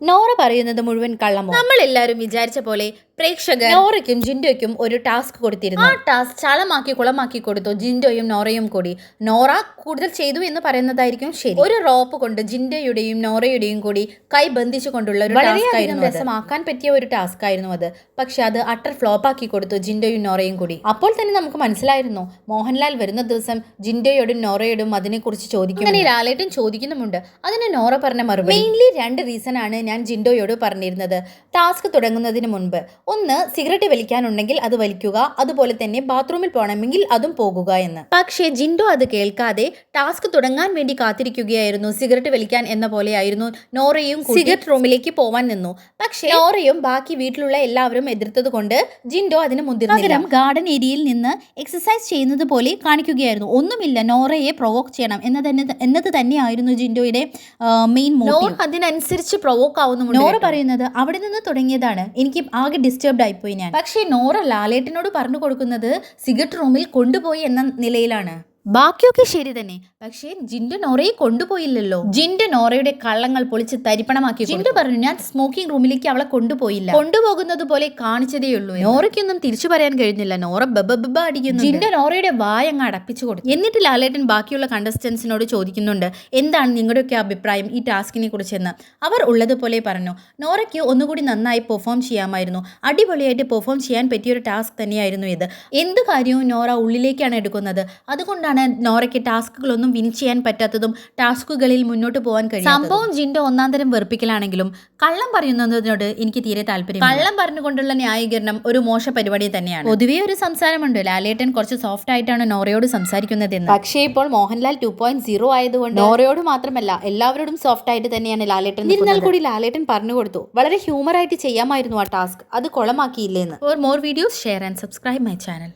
നോറ പറയുന്നത് മുഴുവൻ കള്ളമോ? നമ്മൾ എല്ലാവരും വിചാരിച്ച പോലെ പ്രേക്ഷകർ നോറയ്ക്കും ജിൻഡോയ്ക്കും ഒരു ടാസ്ക് കൊടുത്തിരുന്നു. ആ ടാസ്ക് ചളമാക്കി കുളമാക്കി കൊടുത്തു. ജിൻഡോയും നോറയും കൂടി. നോറ കൂടുതൽ ചെയ്തു എന്ന് പറയുന്നതായിരിക്കും ശരി. ഒരു റോപ്പ് കൊണ്ട് ജിൻഡോയുടെയും നോറയുടെയും കൂടി കൈ ബന്ധിച്ചു കൊണ്ടുള്ള ഒരു ടാസ്ക് വളരെയധികം ആയിരുന്നു അത്. രസമാക്കാൻ പറ്റിയ ഒരു ടാസ്ക് ആയിരുന്നു അത്. പക്ഷെ അത് അട്ടർ ഫ്ലോപ്പ് ആക്കി കൊടുത്തു ജിൻഡോയും നോറയും കൂടി. അപ്പോൾ തന്നെ നമുക്ക് മനസ്സിലായിരുന്നു. മോഹൻലാൽ വരുന്ന ദിവസം ജിൻഡോയോടും നോറയോടും അതിനെക്കുറിച്ച് ചോദിക്കും അങ്ങനെ ലാലേട്ടൻ ചോദിക്കുന്നുമുണ്ട്. അതിന് നോറ പറഞ്ഞ മറുപടി. മെയിൻലി രണ്ട് റീസൺ ആണ് ഞാൻ ജിൻഡോയോട് പറഞ്ഞിരുന്നത്. ടാസ്ക് തുടങ്ങുന്നതിന് മുൻപ്. ഒന്ന് സിഗരറ്റ് വലിക്കാനുണ്ടെങ്കിൽ അത് വലിക്കുക. അതുപോലെ തന്നെ ബാത്റൂമിൽ പോകണമെങ്കിൽ അതും പോകുക എന്ന്. പക്ഷേ ജിൻഡോ അത് കേൾക്കാതെ ടാസ്ക് തുടങ്ങാൻ വേണ്ടി കാത്തിരിക്കുകയായിരുന്നു. സിഗരറ്റ് വലിക്കാൻ എന്ന പോലെയായിരുന്നു നോറയും സിഗരറ്റ് റൂമിലേക്ക് പോവാൻ നിന്നു. പക്ഷേ നോറയും ബാക്കി വീട്ടിലുള്ള എല്ലാവരും എതിർത്തത് കൊണ്ട് ജിൻഡോ അതിന് മുതിർന്നില്ല. പകരം ഗാർഡൻ ഏരിയയിൽ നിന്ന് എക്സസൈസ് ചെയ്യുന്നത് പോലെ കാണിക്കുകയായിരുന്നു. ഒന്നുമില്ല നോറയെ പ്രൊവോക്ക് ചെയ്യണം എന്നത് തന്നെ- എന്നത് തന്നെയായിരുന്നു ജിൻഡോയുടെ മെയിൻ മോട്ടീവ്. അതിനനുസരിച്ച് പ്രൊവോക്ക് ആവുന്നുമുണ്ട് നോറ. പറയുന്നത് അവിടെ നിന്ന് തുടങ്ങിയതാണ്. എനിക്ക് ആകെ ഡിസ്റ്റർബ്ഡ് ആയിപ്പോയി ഞാൻ. പക്ഷേ നോറ ലാലേട്ടനോട് പറഞ്ഞു കൊടുക്കുന്നത് സിഗരറ്റ് റൂമിൽ കൊണ്ടുപോയി എന്ന നിലയിലാണ്. ബാക്കിയൊക്കെ ശരി തന്നെ. പക്ഷേ ജിൻഡു നോറയെ കൊണ്ടുപോയില്ലല്ലോ. ജിൻഡു നോറയുടെ കള്ളങ്ങൾ പൊളിച്ച് തരിപ്പണമാക്കി ജിൻഡ് പറഞ്ഞു ഞാൻ സ്മോക്കിംഗ് റൂമിലേക്ക് അവളെ കൊണ്ടുപോയില്ല. കൊണ്ടുപോകുന്നത് പോലെ കാണിച്ചതേ ഉള്ളൂ നോറയ്ക്കൊന്നും തിരിച്ചു പറയാൻ കഴിഞ്ഞില്ല. നോറ ബബബബ ബബ അടിക്കുന്നു. ജിൻഡു നോറയുടെ വായ അങ്ങ് അടപ്പിച്ചു കൊടുത്തു. എന്നിട്ട് ലാലേട്ടൻ ബാക്കിയുള്ള കണ്ടസ്റ്റൻസിനോട് ചോദിക്കുന്നുണ്ട് എന്താണ് നിങ്ങളുടെയൊക്കെ അഭിപ്രായം ഈ ടാസ്കിനെ കുറിച്ചെന്ന്? അവർ ഉള്ളതുപോലെ പറഞ്ഞു നോറയ്ക്ക് ഒന്നുകൂടി നന്നായി പെർഫോം ചെയ്യാമായിരുന്നു. അടിപൊളിയായിട്ട് പെർഫോം ചെയ്യാൻ പറ്റിയ ഒരു ടാസ്ക് തന്നെയായിരുന്നു ഇത്. എന്ത് കാര്യവും നോറ ഉള്ളിലേക്കാണ് എടുക്കുന്നത്. അതുകൊണ്ടാണ് നോറയ്ക്ക് ടാസ്കുകളൊന്നും വിൻ ചെയ്യാൻ പറ്റാത്തതും ടാസ്കുകളിൽ മുന്നോട്ട് പോകാൻ കഴിയും സംഭവം ജിന്റെ ഒന്നാം തരം വെറുപ്പിക്കലാണെങ്കിലും കള്ളം പറയുന്നതിനോട് എനിക്ക് തീരെ താല്പര്യം കള്ളം പറഞ്ഞുകൊണ്ടുള്ള ന്യായീകരണം ഒരു മോശ പരിപാടി തന്നെയാണ്. പൊതുവേ ഒരു സംസാരമുണ്ട്. ലാലേട്ടൻ കുറച്ച് സോഫ്റ്റ് ആയിട്ടാണ് നോറയോട് സംസാരിക്കുന്നതെന്ന്. പക്ഷേ ഇപ്പോൾ മോഹൻലാൽ ടു പോയിന്റ് സീറോ ആയതുകൊണ്ട് നോറയോട് മാത്രമല്ല എല്ലാവരോടും സോഫ്റ്റ് ആയിട്ട് തന്നെയാണ് ലാലേട്ടൻ എന്നാൽ കൂടി ലാലേട്ടൻ പറഞ്ഞു കൊടുത്തു. വളരെ ഹ്യൂമർ ആയിട്ട് ചെയ്യാമായിരുന്നു ആ ടാസ്ക് അത് കുളമാക്കിയില്ലേന്ന്. For more videos share and subscribe my channel